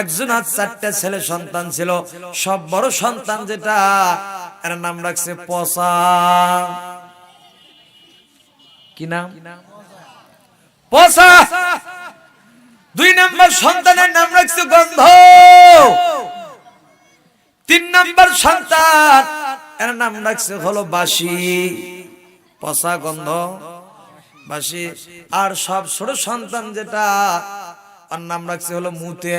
একজন আর চারটে ছেলে সন্তান ছিল। সব বড় সন্তান যেটা, এর নাম রাখছে পসা কি নাম? পসা দুই নম্বর সন্তানের নাম রাখছে গন্ধ। তিন নম্বর সন্তান, এর নাম রাখছে হলো বাসি পচা গন্ধ। বাসি আর সব ছোট সন্তান যেটা আর নাম রাখছে হলো মুতে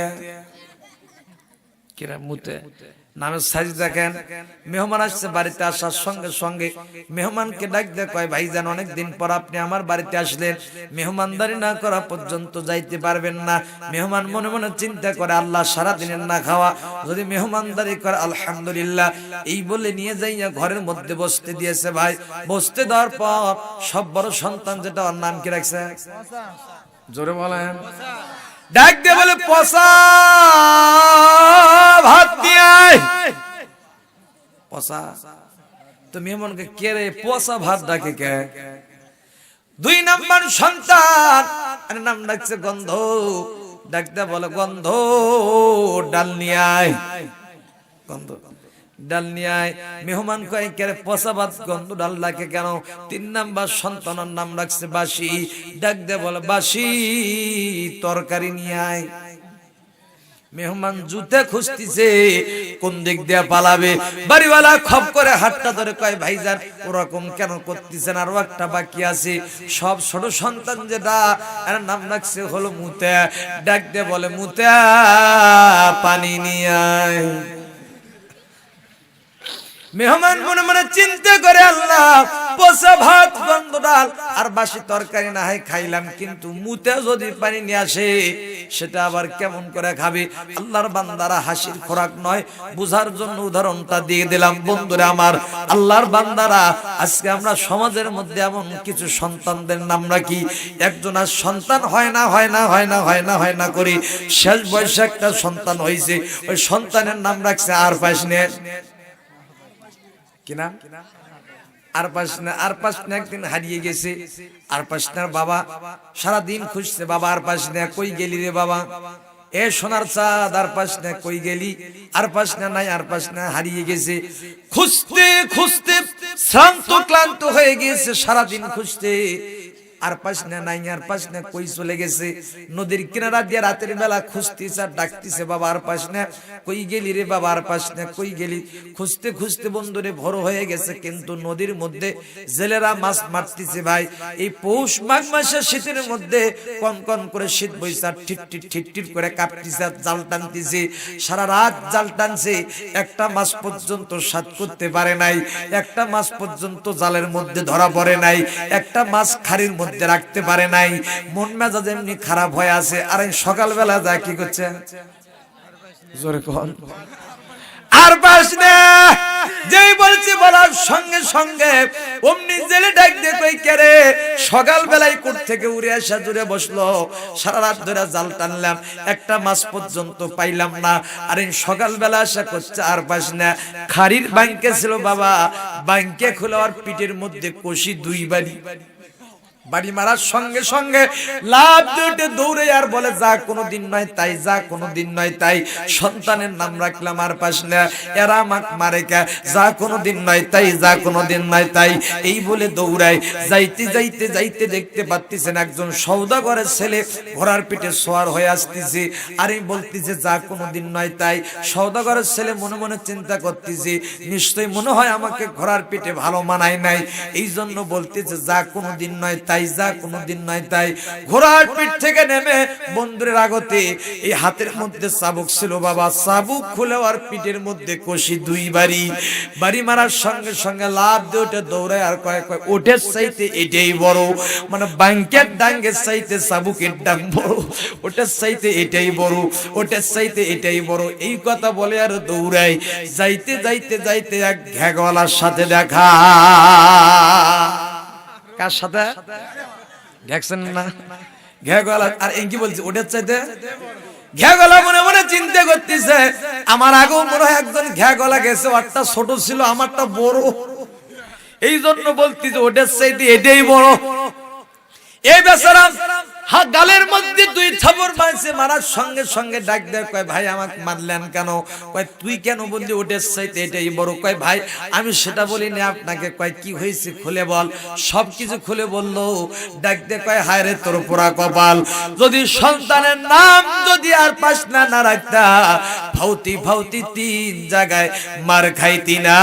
কিরা মুতে। নামের দেখেন, মেহমান আসছে বাড়িতে আসার সঙ্গে সঙ্গে। মেহমানকে ডাক দিয়ে কয়, ভাইজান অনেক দিন পর আপনি আমার বাড়িতে আসলেন। মেহমানদারি না করা পর্যন্ত যাইতে পারবেন না। মেহমান মনে মনে চিন্তা করে, আল্লাহ সারা দিনের না খাওয়া। যদি মেহমানদারি করে, আলহামদুলিল্লাহ। এই বলে নিয়ে যাইয়া ঘরের মধ্যে বসতে দিয়েছে ভাই। বসতে দেওয়ার পর সব বড় সন্তান যেটা, ওর নাম কি রাখছে? জোরে বলেন। ডাক দিয়ে বলে পচা ভাত দিয়ে আয়। তো মেহমানকে কে রে? পচা ভাত ডাকে কে? দুই নাম্বার সন্তান, আরে নাম ডাকছে গন্ধ। ডাকতে বলে, গন্ধ, ডাল নিয়ে আয়। গন্ধ। ডাল নিয়ে মেহমান কয় কে রে পচা ভাত গন্ধ ডাল ডাকে কেন? তিন নাম্বার সন্তানের নাম রাখছে বাসি। ডাক দে বলে, বাসি, তরকারি নিয়ে মেহমান জুতে খুঁজতেছে, কোন দিক দিয়ে পালাবে? বাড়িওয়ালা খপ করে হাতটা ধরে কয়, ভাইজান, ওরকম কেন করতেছেন? আরও একটা বাকি আছে। সব ছোট সন্তান যেটা নাম রাখছে হলো মুতে। ডাক দিয়ে বলে, মুতে পানি নিয়ে মেহমান মনে মনে চিন্তা করে, আল্লাহ পচা ভাত, গন্ধ ডাল, আর বাসি তরকারি না হয় খাইলাম, কিন্তু মুতে যদি পানি নিয়ে আসে, সেটা আবার কেমন করে খাবে? আল্লাহর বান্দারা হাসির খোরাক নয়, বুঝার জন্য উদাহরণটা দিয়ে দিলাম। বন্ধুরা আমার, আল্লাহর বান্দারা, আজকে আমরা সমাজের মধ্যে এমন কিছু সন্তানদের নাম রাখি। একজন আর সন্তান হয় না হয় না হয় না হয় না হয় না করি। শেষ বয়সে একটা সন্তান হয়েছে ওই সন্তানের নাম রাখছে আর পাশ নিয়ে। কি নাম আর পাশনা আর পাশনা একদিন হারিয়ে গেছে। আর পাশনার বাবা সারা দিন খুঁজছে, বাবা, আর পাশ না, কই গেলি রে বাবা? এ সোনার চাঁদ, আর পাশ না, কই গেলি? আর পাশ না, নাই, আর পাশ না, হারিয়ে গেছে। খুঁজতে খুঁজতে শ্রান্ত, ক্লান্ত হয়ে গেছে সারা দিন খুঁজতে। আর পাশ না নাই, আর পাশ না কই চলে গেছে? নদীর কিনারা দিয়ে রাতের বেলা খুঁজতেছে আর ডাকতেছে, বাবা, আর পাশ না কই গেলি রে বাবা, আর পাশ না কই গেলি? খুঁজতে খুঁজতে বন্ধুরে ভর হয়ে গেছে, কিন্তু নদীর মধ্যে জেলেরা মাছ মারতেছে ভাই। এই পৌষ মাঘ মাসের শীতের মধ্যে কন কন করে শীত বৈশাখ ঠিক ঠিক ঠিক ঠিক করে কাঁপতেছে আর জাল টানতেছে। সারা রাত জাল টানছে, একটা মাস পর্যন্ত সাত করতে পারে নাই, একটা মাস পর্যন্ত জালের মধ্যে ধরা পড়ে নাই, একটা মাছ খাড়ির মধ্যে রাখতে পারে নাই। মন মেজাজ এমনি খারাপ হয়ে আছে। আর এই সকালবেলা যা, কি করছে? জোরে কন। আর পাস না। যেই বলছি বলার সঙ্গে সঙ্গে অমনি জেলে ডাক দিয়ে কই কেরে সকাল বেলায় কোট থেকে উড়ে আসা দূরে বসল। সারা রাত ধরে জাল টানলাম। একটা মাস পর্যন্ত পাইলাম না। আর এই সকাল বেলা আসা করছে আর পাস না। খাড়ির ব্যাংকে ছিল বাবা। ব্যাংকে খুলে আর পিঠের মধ্যে কষি দুই বাড়ি বাড়ি মারার সঙ্গে সঙ্গে লাভ দুটে দৌড়ে আর বলে, যা কোনো দিন নয় তাই, যা কোনো দিন নয় তাই। সন্তানের নাম রাখলাম আর পাশ না। এরা আমাক মারে কে? যা কোনো দিন নয় তাই, যা কোনো দিন নয় তাই। এই বলে দৌড়ায়। যাইতে যাইতে যাইতে দেখতে পাচ্ছেন একজন সৌদাগরের ছেলে ঘোড়ার পিঠে সোয়ার হয়ে আসতেছে। আর এই বলতেছে, যা কোনো দিন নয় তাই। সৌদাগরের ছেলে মনে মনে চিন্তা করতেছে, নিশ্চয়ই মনে হয় আমাকে ঘোড়ার পিঠে ভালো মানায় নাই। এই জন্য বলতেছে, যা কোনো দিন নয় তাই। যা কোনো দিন নয় তাই ঘোড়ার পিঠ থেকে নেমে বন্ধুরের আগতে এই হাতের মধ্যে চাবুক ছিল বাবা। চাবুক খুলে আর পিঠের মধ্যে কষি দুই বাড়ি। বাড়ি মারার সঙ্গে সঙ্গে লাভ দিয়ে ওঠে দৌড়ায় আর কয়েক কয়েক ওঠের চাইতে এটাই বড়। মানে ব্যাংকের ডাঙ্গের চাইতে চাবুকের ডাং বড়। ওটার চাইতে এটাই বড়। ওটার চাইতে এটাই বড়। এই কথা বলে আর দৌড়ায়। যাইতে যাইতে যাইতে এক ঘ্যাগওয়ালার সাথে দেখা। কার সাথে? দেখছেন না? ঘ্যাগওয়ালা আর এঙ্কি বলছি ওটার চাইতে চিন্তা করতেছে। আমার আগেও মনে হয় একজন ঘ্যাগলা গেছে, ওরটা ছোট ছিল, আমারটা বড়। এই জন্য বলতেছে ওটার চাইতে এটাই বড়। এই বেচারা হা গালের মধ্যে দুই থাপড় মারছে মারার সঙ্গে সঙ্গে ডাক দেয় কয় ভাই আমাকে মারলেন কেন কয় তুই কেন বললি ওটার সাইতে এটাই বড় কয় ভাই আমি সেটা বলি না আপনাকে কয় কি হয়েছে খুলে বল সব কিছু খুলে বললো ডাক দিয়ে কয় হায় রে তোর পোড়া কপাল যদি সন্তানের নাম যদি আর পাস না না রাখতা ভাউতি ভাউতি তিন জায়গায় মার খাইতি না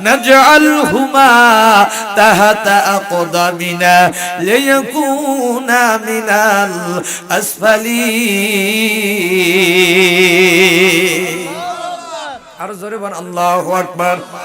نجعلهما تحت أقدامنا ليكونا من الأسفلين আর জোরে বল আল্লাহু আকবার